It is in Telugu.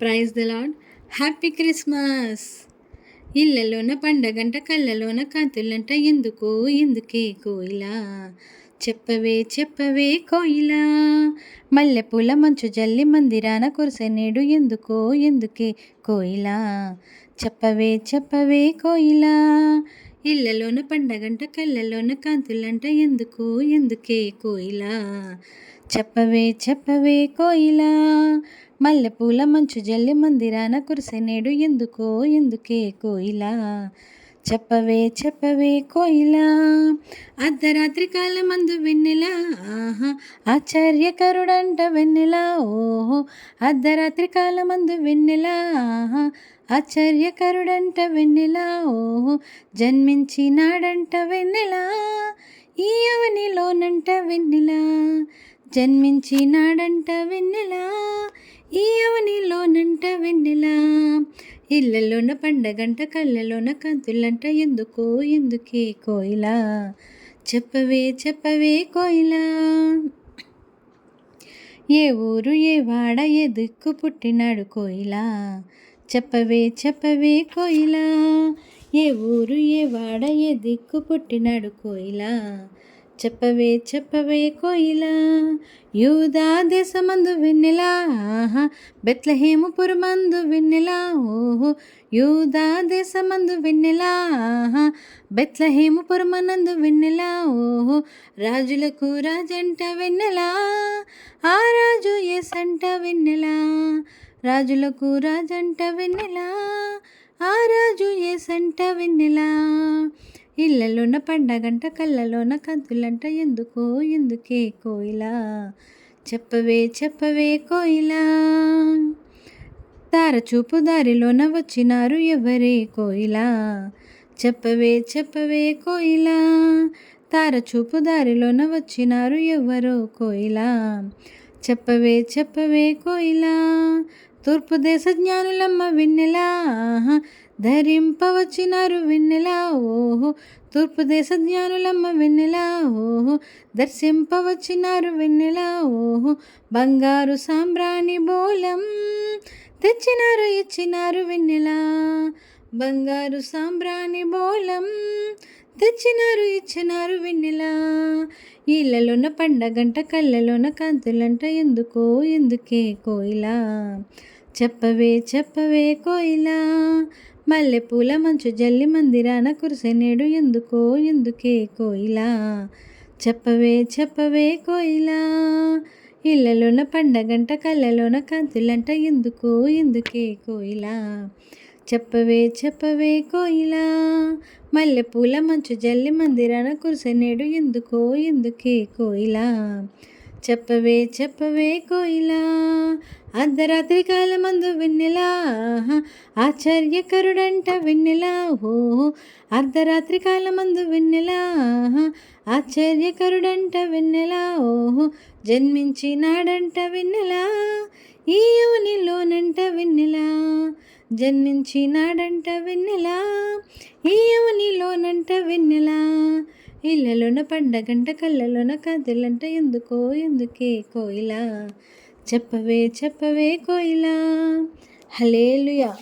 Praise the lord happy Christmas. ఇళ్ళలోన పండగంట కళ్ళలోన కాంతులంట ఎందుకు ఎందుకే కోయిలా? చెప్పవే చెప్పవే కోయిలా? మల్లెపూల మంచు జల్లి మందిరాన కురిసెనేడు ఎందుకో ఎందుకే కోయిలా? చెప్పవే చెప్పవే కోయిలా? ఇళ్ళలోన పండగంట కళ్ళలోన కాంతులంట ఎందుకు ఎందుకే కోయిలా? చెప్పవే చెప్పవే కోయిలా? మల్లెపూల మంచు జల్లి మందిరాన కురిసెనేడు ఎందుకో ఎందుకే కోయిలా? చెప్పవే చెప్పవే కోయిలా? అర్ధరాత్రి కాలమందు వెన్నెలా? ఆహా ఆశ్చర్యకరుడంట వెన్నెలా? ఓహో అర్ధరాత్రి కాలమందు వెన్నెలా? ఆహా ఆశ్చర్యకరుడంట వెన్నెలా? ఓహో జన్మించినాడంట వెన్నెలా? ఈ అవనిలోనంట వెన్నెలా? జన్మించినాడంట వెన్నెలా ఈ అవనిలోనంట వెన్నెలా. ఇళ్ళలోన పండగంట కళ్ళలోన కంతులంట ఎందుకో ఎందుకే కోయిలా. చెప్పవే చెప్పవే కోయిలా. ఏ ఊరు ఏ వాడ ఏ దిక్కు పుట్టినాడు కోయిలా. చెప్పవే చెప్పవే కోయిలా. ఏ ఊరు ఏ వాడ ఏ దిక్కు పుట్టినాడు కోయిలా. చెప్పవే చెప్పవే కోయిలా. యూదా దేశమందు వెన్నెలా ఆహా. బెత్లహేముపురమందు వెన్నెలా ఓహో. యూదా దేశమందు వెన్నెలా ఆహా. బెత్లహేముపురమనందు వెన్నెలా ఓహో. రాజులకు రాజంట వెన్నెలా ఆ రాజు ఎసంట వెన్నెలా. రాజులకు రాజంట వెన్నెలా ఆ రాజు ఎసంట వెన్నెలా. ఇళ్ళలోన పండగంట కళ్ళలోన కంతులంట ఎందుకో ఎందుకే కోయిలా? చెప్పవే చెప్పవే కోయిలా? తారచూపు దారిలోన వచ్చినారు ఎవరే కోయిలా? చెప్పవే చెప్పవే కోయిలా? తారచూపు దారిలోన వచ్చినారు ఎవరో కోయిలా? చెప్పవే చెప్పవే కోయిలా? తూర్పు దేశ జ్ఞానులమ్మ విన్నెలా? ధరింపవచ్చినారు విన్నెలా? ఓహో తూర్పు దేశ జ్ఞానులమ్మ వెన్నెలా? ఓహో దర్శింపవచ్చినారు వెన్నెలా? ఓహో బంగారు సాంబ్రాణి బోలం తెచ్చినారు ఇచ్చినారు వెన్నెలా? బంగారు సాంబ్రాణి బోలం తెచ్చినారు ఇచ్చినారు వెన్నెలా? ఇళ్ళలోన పండగంట కళ్ళలోన కాంతులంట ఎందుకో ఎందుకే కోయిలా? చెప్పవే చెప్పవే కోయిలా. మల్లెపూల మంచు జల్లి మందిరాన కురిసెనేడు ఎందుకో ఎందుకే కోయిలా. చెప్పవే చెప్పవే కోయిలా. ఇళ్ళలోన పండగంట కళ్ళలోన కాంతులంట ఎందుకో ఎందుకే కోయిలా. చెప్పవే చెప్పవే కోయిలా. మల్లెపూల మంచు జల్లి మందిరాన కురిసెనేడు ఎందుకో ఎందుకే కోయిలా. చెప్పవే చెప్పవే కోయిలా. అర్ధరాత్రి కాలమందు వెన్నెలా. ఆశ్చర్యకరుడంట వెన్నెలా. ఓ అర్ధరాత్రి కాలమందు వెన్నెలా. ఆశ్చర్యకరుడంట వెన్నెలా. ఓహో జన్మించినాడంట వెన్నెలా. ఈ యువనిలోనంట వెన్నెలా. జన్మించినాడంట వెన్నెలా. ఈ యువనిలోనంట వెన్నెలా. ఇళ్ళలోన పండగంట కళ్ళలోన కథలంట ఎందుకో ఎందుకే కోయిలా? చెప్పవే చెప్పవే కోయిలా? హలేలుయా